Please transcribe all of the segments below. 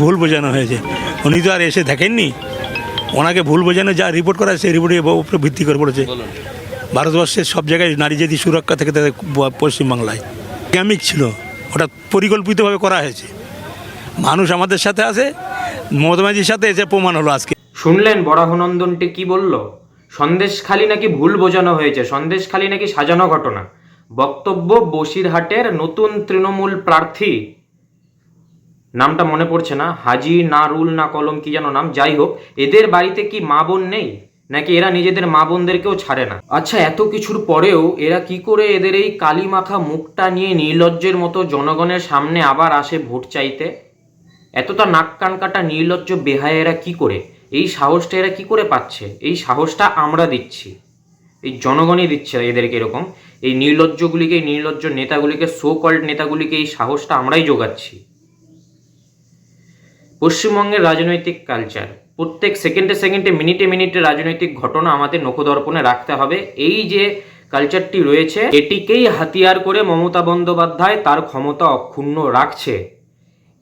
ভুল বোঝানো হয়েছে। উনি তো আর এসে দেখেননি। ওনাকে ভুল বোঝানো যা রিপোর্ট করা সেই রিপোর্টের উপরে ভিত্তি করে পড়েছে। ভারতবর্ষের সব জায়গায় নারী জাতি সুরক্ষা থেকে তাদের পশ্চিমবাংলায়। গ্যামিক ছিল। ওটা পরিকল্পিতভাবে করা হয়েছে। মানুষ আমাদের সাথে আছে মমতা ব্যানার্জির সাথে এসে প্রমাণ হলো আজকে। শুনলেন বরাহনন্দনটি কি বলল? সন্দেশখালি নাকি ভুল বোঝানো হয়েছে? সন্দেশখালি নাকি সাজানো ঘটনা? বক্তব্য বসিরহাটের নতুন তৃণমূল প্রার্থী নামটা মনে পড়ছে না। হাজি না রুল না কলম, কি যেন নাম? যাই হোক, এদের বাড়িতে কি মা বোন নেই? নাকি এরা নিজেদের মা বোনদেরকেও ছাড়ে না? আচ্ছা এত কিছুর পরেও এরা কি করে এদের এই কালিমাখা মুখটা নিয়ে নির্লজ্জের মতো জনগণের সামনে আবার আসে ভোট চাইতে? এতটা নাক কান কাটা নির্লজ্জ বেহায় এরা কি করে? এই সাহসটা এরা কি করে পাচ্ছে? এই সাহসটা আমরা দিচ্ছি। এই জনগণই দিচ্ছে এদেরকে এরকম। এই নির্লজ্জগুলিকে, এই নির্লজ্জ নেতাগুলিকে সো কল্ড নেতাগুলিকে এই সাহসটা আমরাই যোগাচ্ছি। পশ্চিমবঙ্গের রাজনৈতিক কালচার প্রত্যেক সেকেন্ডে সেকেন্ডে মিনিটে মিনিটে রাজনৈতিক ঘটনা আমাদের নখদর্পণে রাখতে হবে। এই যে কালচারটি রয়েছে, এটিকেই হাতিয়ার করে মমতা বন্দ্যোপাধ্যায় তার ক্ষমতা অক্ষুণ্ণ রাখছে।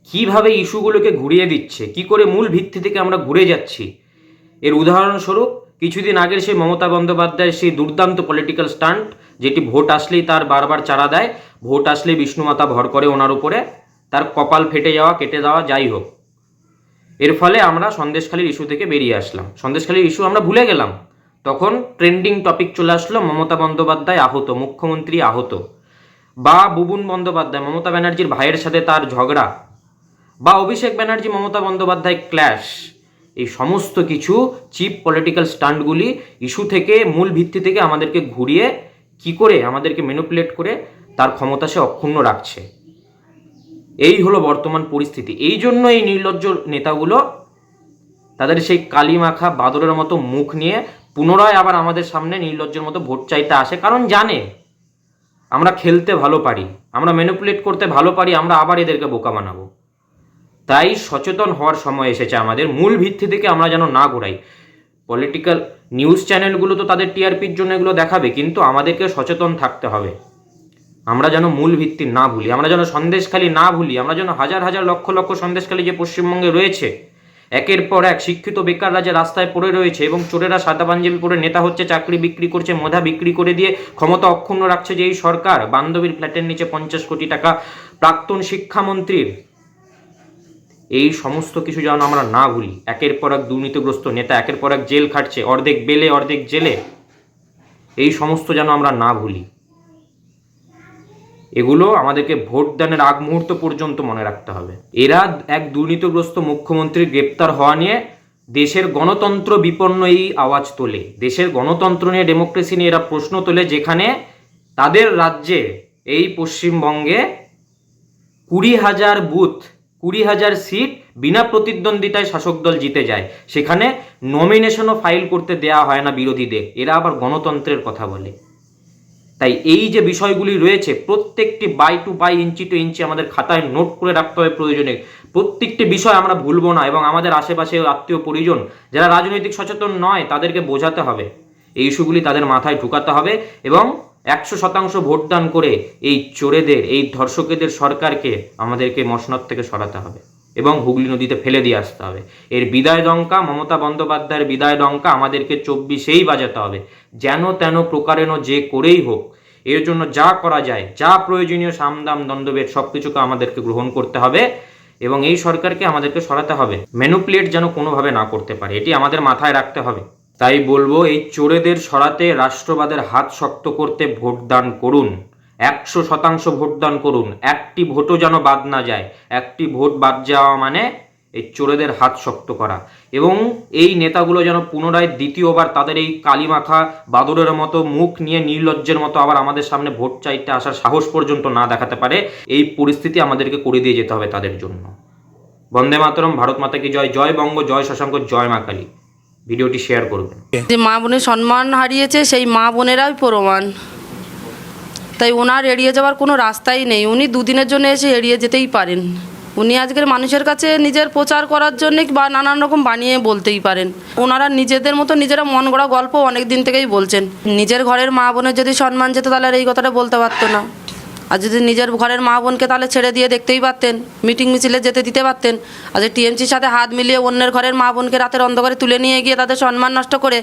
কীভাবে ইস্যুগুলোকে ঘুরিয়ে দিচ্ছে, কি করে মূল ভিত্তি থেকে আমরা ঘুরে যাচ্ছি? এর উদাহরণস্বরূপ, কিছুদিন আগের সেই মমতা বন্দ্যোপাধ্যায়ের সেই দুর্দান্ত পলিটিক্যাল স্টান্ট যেটি ভোট আসলেই তার বারবার চারা দেয়, ভোট আসলেই বিষ্ণুমাতা ভর করে ওনার উপরে, তার কপাল ফেটে যাওয়া, কেটে যাওয়া, যাই হোক। এর ফলে আমরা সন্দেশখালীর ইস্যু থেকে বেরিয়ে আসলাম। সন্দেশখালীর ইস্যু আমরা ভুলে গেলাম। তখন ট্রেন্ডিং টপিক চলে আসলো, মমতা বন্দ্যোপাধ্যায় আহত, মুখ্যমন্ত্রী আহত, বা বুবুন বন্দ্যোপাধ্যায়, মমতা ব্যানার্জির ভাইয়ের সাথে তার ঝগড়া, বা অভিষেক ব্যানার্জি, মমতা বন্দ্যোপাধ্যায় ক্ল্যাশ এই সমস্ত কিছু চিপ পলিটিক্যাল স্টান্টগুলি ইস্যু থেকে, মূল ভিত্তি থেকে আমাদেরকে ঘুরিয়ে, কি করে আমাদেরকে মেনুপুলেট করে তার ক্ষমতা সে অক্ষুণ্ণ রাখছে। এই হলো বর্তমান পরিস্থিতি। এই জন্য এই নির্লজ্জ নেতাগুলো তাদের সেই কালিমাখা বাদরের মতো মুখ নিয়ে পুনরায় আবার আমাদের সামনে নির্লজ্জের মতো ভোট চাইতে আসে। কারণ জানে, আমরা খেলতে ভালো পারি, আমরা ম্যানিপুলেট করতে ভালো পারি, আমরা আবার এদেরকে বোকা বানাবো। তাই সচেতন হওয়ার সময় এসেছে আমাদের। মূল ভিত্তি থেকে আমরা যেন না ঘোরাই। পলিটিক্যাল নিউজ চ্যানেলগুলো তো তাদের টিআরপির জন্য এগুলো দেখাবে, কিন্তু আমাদেরকে সচেতন থাকতে হবে। আমরা যেন মূল ভিত্তি না ভুলি, আমরা যেন সন্দেশখালী না ভুলি, আমরা যেন হাজার হাজার লক্ষ লক্ষ সন্দেশখালী যে পশ্চিমবঙ্গে রয়েছে, একের পর এক শিক্ষিত বেকাররা যে রাস্তায় পড়ে রয়েছে এবং চোরেরা সাদা পাঞ্জাবি পরে নেতা হচ্ছে, চাকরি বিক্রি করছে, মধা বিক্রি করে দিয়ে ক্ষমতা অক্ষুণ্ণ রাখছে যে এই সরকার, বান্ধবীর ফ্ল্যাটের নিচে পঞ্চাশ কোটি টাকা, প্রাক্তন শিক্ষামন্ত্রীর। এই সমস্ত কিছু যেন আমরা না ভুলি, একের পর এক দুর্নীতিগ্রস্ত নেতা, একের পর এক জেল খাটছে, অর্ধেক বেলে, অর্ধেক জেলে। এই সমস্ত যেন আমরা না ভুলি। এগুলো আমাদেরকে ভোটদানের আগ মুহূর্ত পর্যন্ত মনে রাখতে হবে। এরা এক দুর্নীতিগ্রস্ত মুখ্যমন্ত্রীর গ্রেপ্তার হওয়া নিয়ে দেশের গণতন্ত্র বিপন্ন এই আওয়াজ তোলে। দেশের গণতন্ত্র নিয়ে, ডেমোক্রেসি নিয়ে এরা প্রশ্ন তোলে যেখানে তাদের রাজ্যে এই পশ্চিমবঙ্গে কুড়ি হাজার বুথ, কুড়ি হাজার সিট বিনা প্রতিদ্বন্দ্বিতায় শাসক দল জিতে যায়। সেখানে নমিনেশনও ফাইল করতে দেয়া হয় না বিরোধীদের। এরা আবার গণতন্ত্রের কথা বলে। তাই এই যে বিষয়গুলি রয়েছে, প্রত্যেকটি by to by inch to inch আমাদের খাতায় নোট করে রাখতে হবে প্রয়োজনে। প্রত্যেকটি বিষয় আমরা ভুলবো না এবং আমাদের আশেপাশে আত্মীয় পরিজন যারা রাজনৈতিক সচেতন নয়, তাদেরকে বোঝাতে হবে। এই ইস্যুগুলি তাদের মাথায় ঢুকাতে হবে এবং একশো শতাংশ ভোটদান করে এই চোরেদের, এই ধর্ষকেদের সরকারকে আমাদেরকে মসনদ থেকে সরাতে হবে। এবং হুগলি নদীতে ফেলে দিয়ে আসতে হবে। এর বিদায় ডঙ্কা মমতা বন্দ্যোপাধ্যায়ের বিদায় ডঙ্কা আমাদেরকে চব্বিশেই বাজাতে হবে। যেন তেন প্রকারেণ যে করেই হোক, এর জন্য যা করা যায়, যা প্রয়োজনীয় সামদাম দণ্ডবেদ সব কিছুকে আমাদেরকে গ্রহণ করতে হবে এবং এই সরকারকে আমাদেরকে সরাতে হবে। মেনুপ্লেট যেন কোনোভাবে না করতে পারে, এটি আমাদের মাথায় রাখতে হবে। তাই বলব, এই চোরেদের সরাতে, রাষ্ট্রবাদের হাত শক্ত করতে ভোটদান করুন। একশো শতাংশ ভোটদান করুন। একটি ভোটও যেন বাদ না যায়। একটি ভোট বাদ যাওয়া মানে এই চোরেদের হাত শক্ত করা। এবং এই নেতাগুলো যেন পুনরায় দ্বিতীয়বার তাদের এই কালিমাখা বাদরের মতো মুখ নিয়ে নির্লজ্জের মতো আবার আমাদের সামনে ভোট চাইতে আসার সাহস পর্যন্ত না দেখাতে পারে, এই পরিস্থিতি আমাদেরকে করে দিয়ে যেতে হবে তাদের জন্য। বন্দে মাতরম, ভারত মাতা কি জয়? জয় বঙ্গ, জয় শশাঙ্ক, জয় মা কালী। ভিডিওটি শেয়ার করবেন। যে মা বোনের সম্মান হারিয়েছে, সেই মা বোনেরাই প্রমাণ। তাই ওনার এড়িয়ে যাওয়ার কোনো রাস্তাই নেই। উনি দুদিনের জন্য এসে এড়িয়ে যেতেই পারেন। উনি আজকের মানুষের কাছে নিজের প্রচার করার জন্য বা নানান রকম বানিয়ে বলতেই পারেন। ওনারা নিজেদের মতো নিজেরা মন গড়া গল্প অনেক দিন থেকেই বলছেন। নিজের ঘরের মা বোনের যদি সম্মান যেত তাহলে আর এই কথাটা বলতে পারতো না। আর যদি নিজের ঘরের মা বোনকে তাহলে ছেড়ে দিয়ে দেখতেই পারতেন মিটিং মিছিলে যেতে দিতে পারতেন। আর যে টিএমসির সাথে হাত মিলিয়ে অন্যের ঘরের মা বোনকে রাতের অন্ধকারে তুলে নিয়ে গিয়ে তাদের সম্মান নষ্ট করে,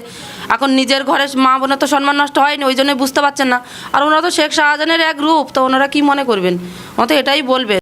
এখন নিজের ঘরের মা বোনের তো সম্মান নষ্ট হয়নি, ওই জন্যই বুঝতে পারছেন না। আর ওনারা তো শেখ শাহজাহানের এক রূপ, তো ওনারা কি মনে করবেন? ওনারা তো এটাই বলবে